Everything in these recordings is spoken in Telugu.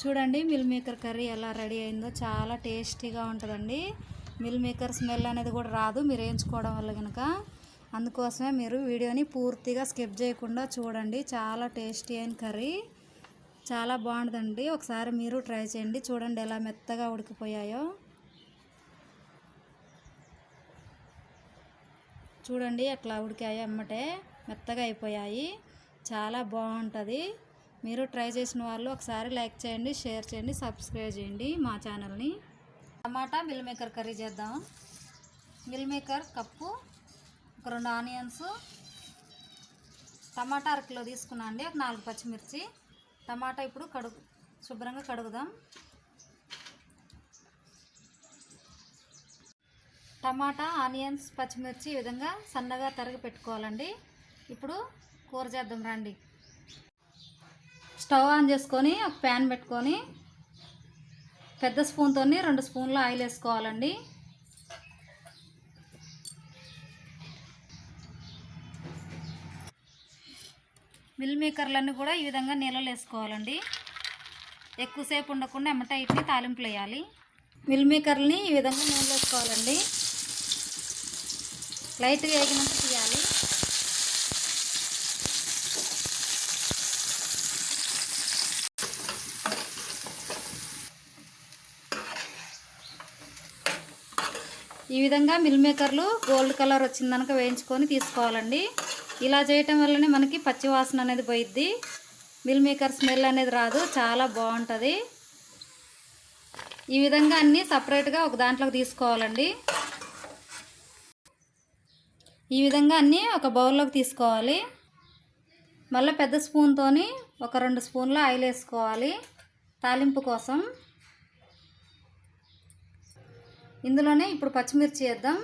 చూడండి మిల్ మేకర్ కర్రీ ఎలా రెడీ అయిందో చాలా టేస్టీగా ఉంటుందండి. మిల్ మేకర్ స్మెల్ అనేది కూడా రాదు మీరు వేయించుకోవడం వల్ల కనుక అందుకోసమే మీరు వీడియోని పూర్తిగా స్కిప్ చేయకుండా చూడండి చాలా టేస్టీ అయిన కర్రీ. చాలా బాగుంటుందండి ఒకసారి మీరు ట్రై చేయండి చూడండి ఎలా మెత్తగా ఉడికిపోయాయో. చూడండి అట్లా ఉడికాయి అమ్మటే మెత్తగా అయిపోయాయి. చాలా బాగుంటుంది. మీరు ట్రై చేసిన వాళ్ళు ఒకసారి లైక్ చేయండి షేర్ చేయండి సబ్స్క్రైబ్ చేయండి మా ఛానల్ని. టమాటా మిల్ మేకర్ కర్రీ చేద్దాం. మిల్ మేకర్ కప్పు ఒక రెండు ఆనియన్స్. టమాటా అర కిలో తీసుకున్నా అండి ఒక నాలుగు పచ్చిమిర్చి. టమాటా ఇప్పుడు కడుగు శుభ్రంగా కడుగుదాం. టమాటా ఆనియన్స్ పచ్చిమిర్చి ఈ విధంగా సన్నగా తరిగి పెట్టుకోవాలండి. ఇప్పుడు కూర చేద్దాం రండి. స్టవ్ ఆన్ చేసుకొని ఒక ప్యాన్ పెట్టుకొని పెద్ద స్పూన్తో రెండు స్పూన్ల ఆయిల్ వేసుకోవాలండి. మిల్ మేకర్లన్నీ కూడా ఈ విధంగా నీళ్ళలో వేసుకోవాలండి. ఎక్కువసేపు ఉండకుండా ఎమ్మట ఇట్ని తాలింపులు వేయాలి. మిల్ మేకర్ని ఈ విధంగా నీళ్ళు వేసుకోవాలండి. లైట్గా వేగినంత ఈ విధంగా మిల్ మేకర్లు గోల్డ్ కలర్ వచ్చిందనక వేయించుకొని తీసుకోవాలండి. ఇలా చేయటం వల్లనే మనకి పచ్చివాసన అనేది పోయిద్ది. మిల్ మేకర్ స్మెల్ అనేది రాదు చాలా బాగుంటుంది. ఈ విధంగా అన్నీ సపరేట్గా ఒక దాంట్లోకి తీసుకోవాలండి. ఈ విధంగా అన్నీ ఒక బౌల్లోకి తీసుకోవాలి. మళ్ళీ పెద్ద స్పూన్తోని ఒక రెండు స్పూన్ల ఆయిల్ వేసుకోవాలి తాలింపు కోసం ఇందులోనే ఇప్పుడు పచ్చిమిర్చి వేద్దాం.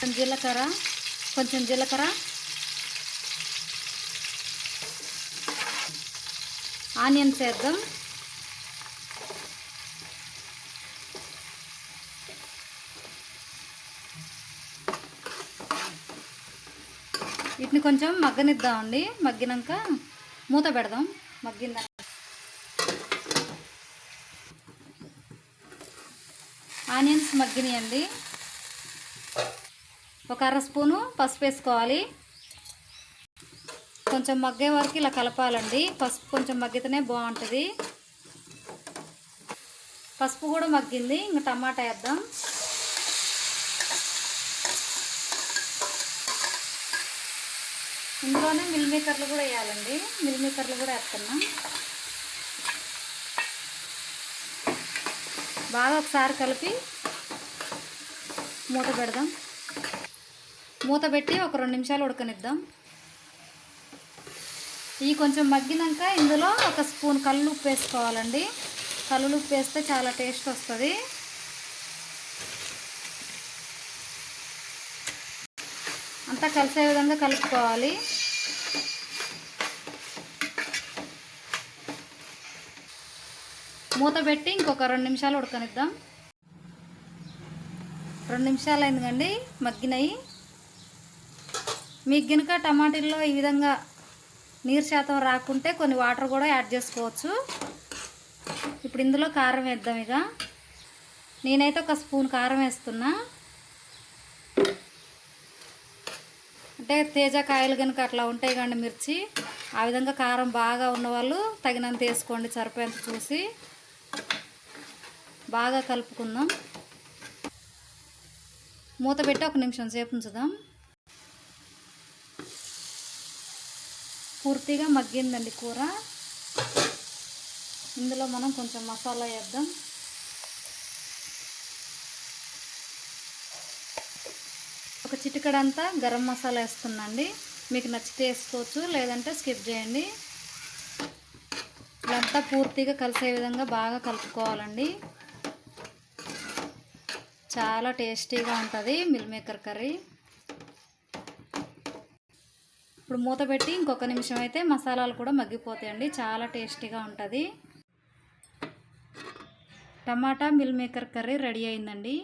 కొంచెం జీలకర్ర కొంచెం జీలకర్ర. ఆనియన్స్ వేద్దాం. వీటిని కొంచెం మగ్గనిద్దామండి. మగ్గినాక మూత పెడదాం. మగ్గిందా ఆనియన్స్ మగ్గినాయండి. ఒక అర స్పూను పసుపు వేసుకోవాలి. కొంచెం మగ్గే వరకు ఇలా కలపాలండి. పసుపు కొంచెం మగ్గితేనే బాగుంటుంది. పసుపు కూడా మగ్గింది. ఇంకా టమాటా వేద్దాం. ఇందులోనే మిల్ మేకర్లు కూడా వేయాలండి. మిల్ మేకర్లు కూడా వేస్తున్నాం. బాగా ఒకసారి కలిపి మూత పెడదాం. మూత పెట్టి ఒక రెండు నిమిషాలు ఉడకనిద్దాం. ఇవి కొంచెం మగ్గినాక ఇందులో ఒక స్పూన్ కళ్ళు ఉప్పు వేసుకోవాలండి. కళ్ళు ఉప్పు వేస్తే చాలా టేస్ట్ వస్తుంది. అంతా కలిసే విధంగా కలుపుకోవాలి. మూత పెట్టి ఇంకొక రెండు నిమిషాలు ఉడకనిద్దాం. రెండు నిమిషాలు అయిందండి మగ్గినాయి. మీకు గినక టమాటీల్లో ఈ విధంగా నీరు శాతం రాకుంటే కొన్ని వాటర్ కూడా యాడ్ చేసుకోవచ్చు. ఇప్పుడు ఇందులో కారం వేద్దాం ఇక. నేనైతే ఒక స్పూన్ కారం వేస్తున్నా. అంటే తేజకాయలు కనుక అట్లా ఉంటాయి కండి మిర్చి ఆ విధంగా కారం బాగా ఉన్నవాళ్ళు తగినంత వేసుకోండి సరిపోయేంత చూసి. బాగా కలుపుకుందాం. మూత పెట్టి ఒక నిమిషం సేపు ఉంచుదాం. పూర్తిగా మగ్గిందండి కూర. ఇందులో మనం కొంచెం మసాలా వేద్దాం. ఒక చిటికడంతా గరం మసాలా వేస్తుందండి మీకు నచ్చితే వేసుకోవచ్చు లేదంటే స్కిప్ చేయండి. ఇదంతా పూర్తిగా కలిసే విధంగా బాగా కలుపుకోవాలండి. చాలా టేస్టీగా ఉంటుంది మిల్ మేకర్ కర్రీ. ఇప్పుడు మూత పెట్టి ఇంకొక నిమిషం అయితే మసాలాలు కూడా మగ్గిపోతాయండి. చాలా టేస్టీగా ఉంటుంది. టమాటా మిల్ మేకర్ కర్రీ రెడీ అయిందండి.